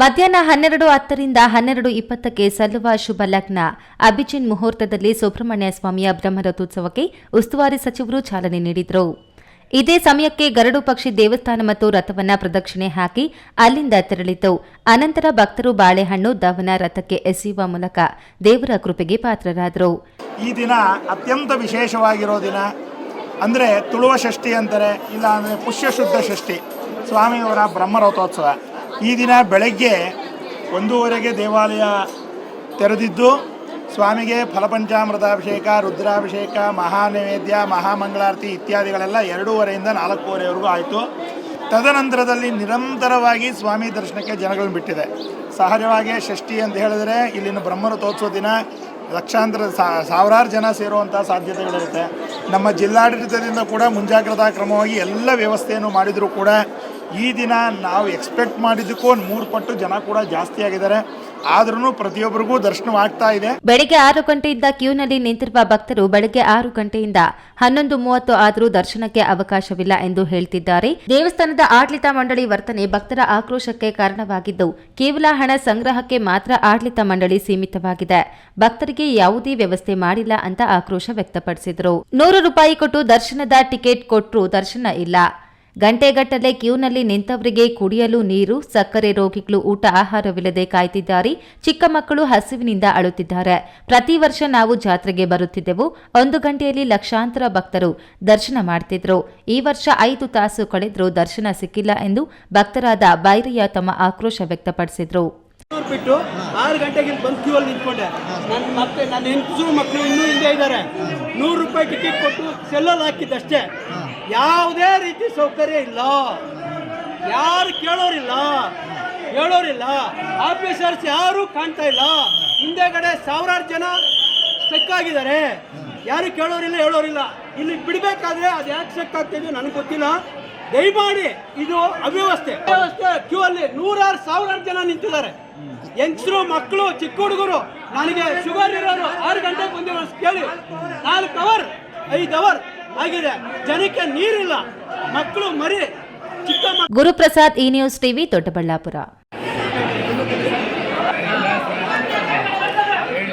ಮಧ್ಯಾಹ್ನ ಹನ್ನೆರಡು ಹತ್ತರಿಂದ ಹನ್ನೆರಡು ಇಪ್ಪತ್ತಕ್ಕೆ ಸಲ್ಲುವ ಶುಭ ಲಗ್ನ. ಅಭಿಜಿನ್ ಮುಹೂರ್ತದಲ್ಲಿ ಸುಬ್ರಹ್ಮಣ್ಯ ಸ್ವಾಮಿಯ ಬ್ರಹ್ಮರಥೋತ್ಸವಕ್ಕೆ ಉಸ್ತುವಾರಿ ಸಚಿವರು ಚಾಲನೆ ನೀಡಿದರು. ಇದೇ ಸಮಯಕ್ಕೆ ಗರಡು ಪಕ್ಷಿ ದೇವಸ್ಥಾನ ಮತ್ತು ರಥವನ್ನ ಪ್ರದಕ್ಷಿಣೆ ಹಾಕಿ ಅಲ್ಲಿಂದ ತೆರಳಿತು. ಅನಂತರ ಭಕ್ತರು ಬಾಳೆಹಣ್ಣು ದವನ ರಥಕ್ಕೆ ಎಸೆಯುವ ಮೂಲಕ ದೇವರ ಕೃಪೆಗೆ ಪಾತ್ರರಾದರು. ಈ ದಿನ ಅತ್ಯಂತ ವಿಶೇಷವಾಗಿರೋ ದಿನ. ಅಂದರೆ ತುಳುವ ಷಷ್ಠಿ ಅಂತಾರೆ, ಇಲ್ಲ ಅಂದರೆ ಪುಷ್ಯ ಶುದ್ಧ ಷಷ್ಠಿ. ಸ್ವಾಮಿಯವರ ಬ್ರಹ್ಮರಥೋತ್ಸವ. ಈ ದಿನ ಬೆಳಗ್ಗೆ ಒಂದೂವರೆಗೆ ದೇವಾಲಯ ತೆರೆದಿದ್ದು, ಸ್ವಾಮಿಗೆ ಫಲಪಂಚಾಮೃತಾಭಿಷೇಕ ರುದ್ರಾಭಿಷೇಕ, ಮಹಾನೈವೇದ್ಯ, ಮಹಾಮಂಗಳಾರತಿ ಇತ್ಯಾದಿಗಳೆಲ್ಲ ಎರಡೂವರೆಯಿಂದ ನಾಲ್ಕೂವರೆವರೆಗೂ ಆಯಿತು. ತದನಂತರದಲ್ಲಿ ನಿರಂತರವಾಗಿ ಸ್ವಾಮಿ ದರ್ಶನಕ್ಕೆ ಜನಗಳನ್ನು ಬಿಟ್ಟಿದೆ. ಸಹಜವಾಗಿ ಷಷ್ಠಿ ಅಂತ ಹೇಳಿದ್ರೆ ಇಲ್ಲಿನ ಬ್ರಹ್ಮರಥೋತ್ಸವ ದಿನ ಲಕ್ಷಾಂತರ ಸಾವಿರಾರು ಜನ ಸೇರುವಂಥ ಸಾಧ್ಯತೆಗಳಿರುತ್ತೆ. ನಮ್ಮ ಜಿಲ್ಲಾಡಳಿತದಿಂದ ಕೂಡ ಮುಂಜಾಗ್ರತಾ ಕ್ರಮವಾಗಿ ಎಲ್ಲ ವ್ಯವಸ್ಥೆಯನ್ನು ಮಾಡಿದರೂ ಕೂಡ ಈ ದಿನ ನಾವು ಎಕ್ಸ್ಪೆಕ್ಟ್ ಮಾಡಿದ್ದಕ್ಕೂ ಒಂದು ಮೂರು ಪಟ್ಟು ಜನ ಕೂಡ ಜಾಸ್ತಿ ಆಗಿದ್ದಾರೆ. ಆದ್ರೂ ಪ್ರತಿಯೊಬ್ಬರಿಗೂ ದರ್ಶನವಾಗ್ತಾ ಇದೆ. ಬೆಳಿಗ್ಗೆ ಆರು ಗಂಟೆಯಿಂದ ಕ್ಯೂನಲ್ಲಿ ನಿಂತಿರುವ ಭಕ್ತರು ಬೆಳಗ್ಗೆ ಆರು ಗಂಟೆಯಿಂದ ಹನ್ನೊಂದು ಮೂವತ್ತು ಆದರೂ ದರ್ಶನಕ್ಕೆ ಅವಕಾಶವಿಲ್ಲ ಎಂದು ಹೇಳ್ತಿದ್ದಾರೆ. ದೇವಸ್ಥಾನದ ಆಡಳಿತ ಮಂಡಳಿ ವರ್ತನೆ ಭಕ್ತರ ಆಕ್ರೋಶಕ್ಕೆ ಕಾರಣವಾಗಿದ್ದು, ಕೇವಲ ಹಣ ಸಂಗ್ರಹಕ್ಕೆ ಮಾತ್ರ ಆಡಳಿತ ಮಂಡಳಿ ಸೀಮಿತವಾಗಿದೆ. ಭಕ್ತರಿಗೆ ಯಾವುದೇ ವ್ಯವಸ್ಥೆ ಮಾಡಿಲ್ಲ ಅಂತ ಆಕ್ರೋಶ ವ್ಯಕ್ತಪಡಿಸಿದರು. ನೂರು ರೂಪಾಯಿ ಕೊಟ್ಟು ದರ್ಶನದ ಟಿಕೆಟ್ ಕೊಟ್ಟರೂ ದರ್ಶನ ಇಲ್ಲ. ಗಂಟೆಗಟ್ಟಲೆ ಕ್ಯೂನಲ್ಲಿ ನಿಂತವರಿಗೆ ಕುಡಿಯಲು ನೀರು, ಸಕ್ಕರೆ ರೋಗಿಗಳು ಊಟ, ಆಹಾರವಿಲ್ಲದೆ ಕಾಯ್ತಿದ್ದಾರೆ. ಚಿಕ್ಕ ಮಕ್ಕಳು ಹಸಿವಿನಿಂದ ಅಳುತ್ತಿದ್ದಾರೆ. ಪ್ರತಿ ವರ್ಷ ನಾವು ಜಾತ್ರೆಗೆ ಬರುತ್ತಿದ್ದೆವು. ಒಂದು ಗಂಟೆಯಲ್ಲಿ ಲಕ್ಷಾಂತರ ಭಕ್ತರು ದರ್ಶನ ಮಾಡ್ತಿದ್ರು. ಈ ವರ್ಷ ಐದು ತಾಸು ಕಳೆದರೂ ದರ್ಶನ ಸಿಕ್ಕಿಲ್ಲ ಎಂದು ಭಕ್ತರಾದ ಬೈರಯ್ಯ ತಮ್ಮ ಆಕ್ರೋಶ ವ್ಯಕ್ತಪಡಿಸಿದ್ರು. ಬಿಟ್ಟು ಆರು ಬಂದು ಕ್ಯೂಲ್ ನಿಂತ್ಕೊಂಡೆ. ನನ್ನ ಮತ್ತೆ ನನ್ನ ಮಕ್ಕಳು ಇನ್ನೂ ಹಿಂದೆ ಇದ್ದಾರೆ. ನೂರು ರೂಪಾಯಿ ಟಿಕೆಟ್ ಕೊಟ್ಟು ಸೆಲ್ಲಲ್ಲಿ ಹಾಕಿದ್ದಷ್ಟೇ. ಯಾವುದೇ ರೀತಿ ಸೌಕರ್ಯ ಇಲ್ಲ. ಯಾರು ಕೇಳೋರಿಲ್ಲ. ಹೇಳೋರಿಲ್ಲ. ಆಫೀಸರ್ಸ್ ಯಾರು ಕಾಣ್ತಾ ಇಲ್ಲ. ಹಿಂದೆಗಡೆ ಸಾವಿರಾರು ಜನ ಸ್ಟಕ್ ಆಗಿದ್ದಾರೆ. ಯಾರು ಕೇಳೋರಿಲ್ಲ, ಹೇಳೋರಿಲ್ಲ. ಇಲ್ಲಿ ಬಿಡಬೇಕಾದ್ರೆ ಅದು ಯಾಕೆ ಸೆಕ್ ಆಗ್ತಿದೆ ನನಗೆ ಗೊತ್ತಿಲ್ಲ. ದಯಮಾಡಿ ಇದು ಅವ್ಯವಸ್ಥೆ. ಅವ್ಯವಸ್ಥೆ ಕ್ಯೂ ಅಲ್ಲಿ ನೂರಾರು ಸಾವಿರಾರು ಜನ ನಿಂತಿದ್ದಾರೆ. ಯಂಗ್ಸ್ರು ಮಕ್ಕಳು, ಚಿಕ್ಕ ಹುಡುಗರು, ನನಗೆ ಶುಗರ್ ಇರೋರು ಆರು ಗಂಟೆಗೆ ಬಂದಿರೋ ಕೇಳಿ. ನಾಲ್ಕು ಅವರ್ ಐದು ಅವರ್ ಆಗಿದೆ. ಜನಕ್ಕೆ ನೀರಿಲ್ಲ. ಮಕ್ಕಳು ಮರಿ ಚಿಕ್ಕ ಗುರುಪ್ರಸಾದ್ ಈ ನ್ಯೂಸ್ ಟಿವಿ ದೊಡ್ಡಬಳ್ಳಾಪುರ